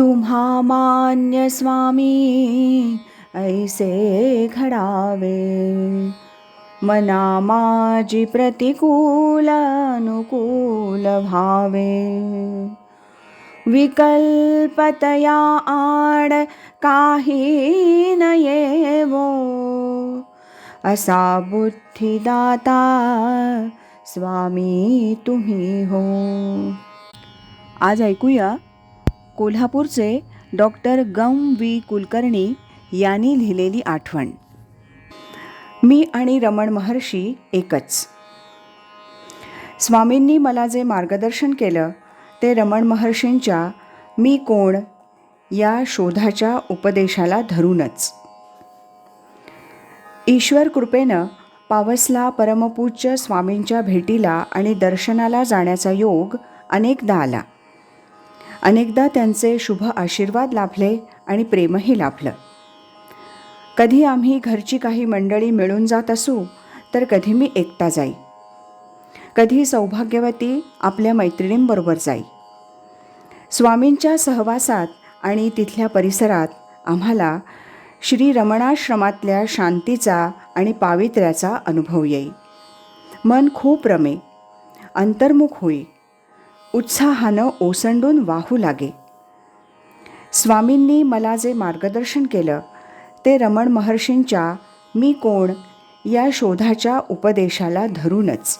तुम्हा मान्य स्वामी ऐसे घडावे। मना माझी प्रतिकूल अनुकूल व्हावे विकल्पतया आड काही न येवो असा बुद्धिदाता स्वामी तुम्ही हो। आज ऐकूया कोल्हापूरचे डॉक्टर गम वी कुलकर्णी यांनी लिहिलेली आठवण. मी आणि रमण महर्षी एकच. स्वामींनी मला जे मार्गदर्शन केलं ते रमण महर्षींच्या मी कोण या शोधाच्या उपदेशाला धरूनच. ईश्वर कृपेनं पावसला परमपूज्य स्वामींच्या भेटीला आणि दर्शनाला जाण्याचा योग अनेकदा आला. अनेकदा त्यांचे शुभ आशीर्वाद लाभले आणि प्रेमही लाभलं. कधी आम्ही घरची काही मंडळी मिळून जात असू तर कधी मी एकटा जाई. कधी सौभाग्यवती आपल्या मैत्रिणींबरोबर जाई. स्वामींच्या सहवासात आणि तिथल्या परिसरात आम्हाला श्री रमणाश्रमातल्या शांतीचा आणि पावित्र्याचा अनुभव येई. मन खूप रमे अंतर्मुख होई. उत्साहानं ओसंडून वाहू लागे. स्वामींनी मला जे मार्गदर्शन केलं ते रमण महर्षींच्या मी कोण या शोधाच्या उपदेशाला धरूनच.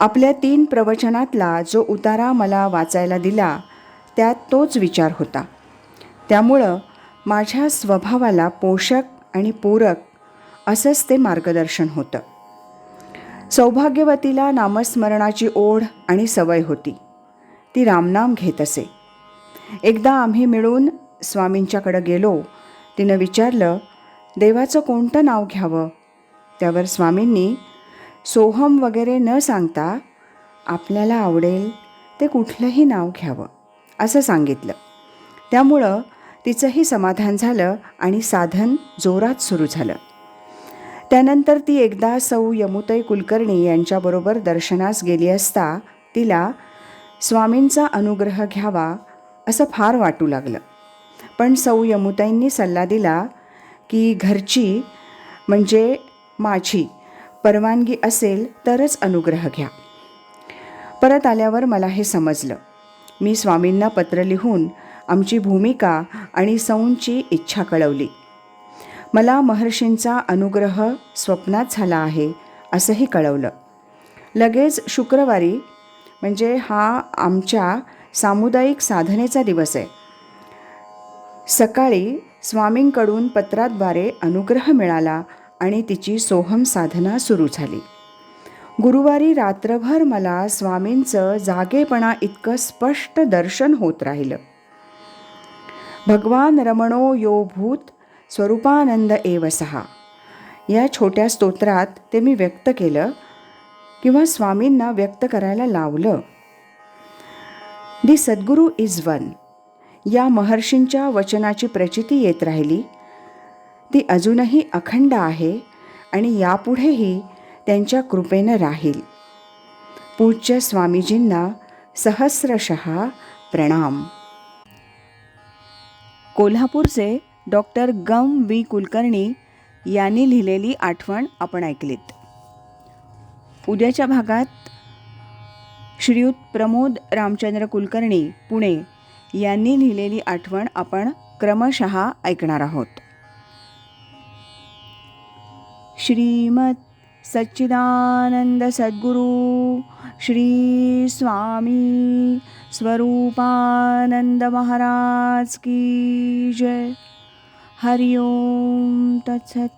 आपल्या तीन प्रवचनातला जो उतारा मला वाचायला दिला त्यात तोच विचार होता. त्यामुळं माझ्या स्वभावाला पोषक आणि पूरक असंच ते मार्गदर्शन होतं. सौभाग्यवतीला नामस्मरणाची ओढ आणि सवय होती. ती रामनाम घेत असे. एकदा आम्ही मिळून स्वामींच्याकडं गेलो. तिनं विचारलं देवाचं कोणतं नाव घ्यावं? त्यावर स्वामींनी सोहम वगैरे न सांगता आपल्याला आवडेल ते कुठलंही नाव घ्यावं असं सांगितलं. त्यामुळं तिचंही समाधान झालं आणि साधन जोरात सुरू झालं. त्यानंतर ती एकदा सौ यमुतई कुलकर्णी यांच्याबरोबर दर्शनास गेली असता तिला स्वामींचा अनुग्रह घ्यावा असं फार वाटू लागलं. पण सौ यमुताईंनी सल्ला दिला की घरची म्हणजे माझी परवानगी असेल तरच अनुग्रह घ्या. परत आल्यावर मला हे समजलं. मी स्वामींना पत्र लिहून आमची भूमिका आणि सौंची इच्छा कळवली. मला महर्षींचा अनुग्रह स्वप्नात झाला आहे असंही कळवलं. लगेच शुक्रवारी म्हणजे हा आमच्या सामुदायिक साधनेचा दिवस आहे. सकाळी स्वामींकडून पत्राद्वारे अनुग्रह मिळाला आणि तिची सोहम साधना सुरू झाली. गुरुवारी रात्रभर मला स्वामींचं जागेपणा इतकं स्पष्ट दर्शन होत राहिलं. भगवान रमणो यो भूत स्वरूपानंद एव सहा. या छोट्या स्तोत्रात ते मी व्यक्त केलं किंवा स्वामींना व्यक्त करायला लावलं. दी सद्गुरू इज वन. या महर्षींच्या वचनाची प्रचिती येत राहिली. ती अजूनही अखंड आहे आणि यापुढेही त्यांच्या कृपेनं राहील. पूज्य स्वामीजींना सहस्रशः प्रणाम. कोल्हापूरचे डॉक्टर गम वी. कुलकर्णी यांनी लिहिलेली आठवण आपण ऐकलीत. उद्याच्या भागात श्रीयुत प्रमोद रामचंद्र कुलकर्णी पुणे यांनी लिहिलेली आठवण आपण क्रमशः ऐकणार आहोत. श्रीमत सच्चिदानंद सद्गुरु श्री स्वामी स्वरूपानंद महाराज की जय. हरिओम तत्सत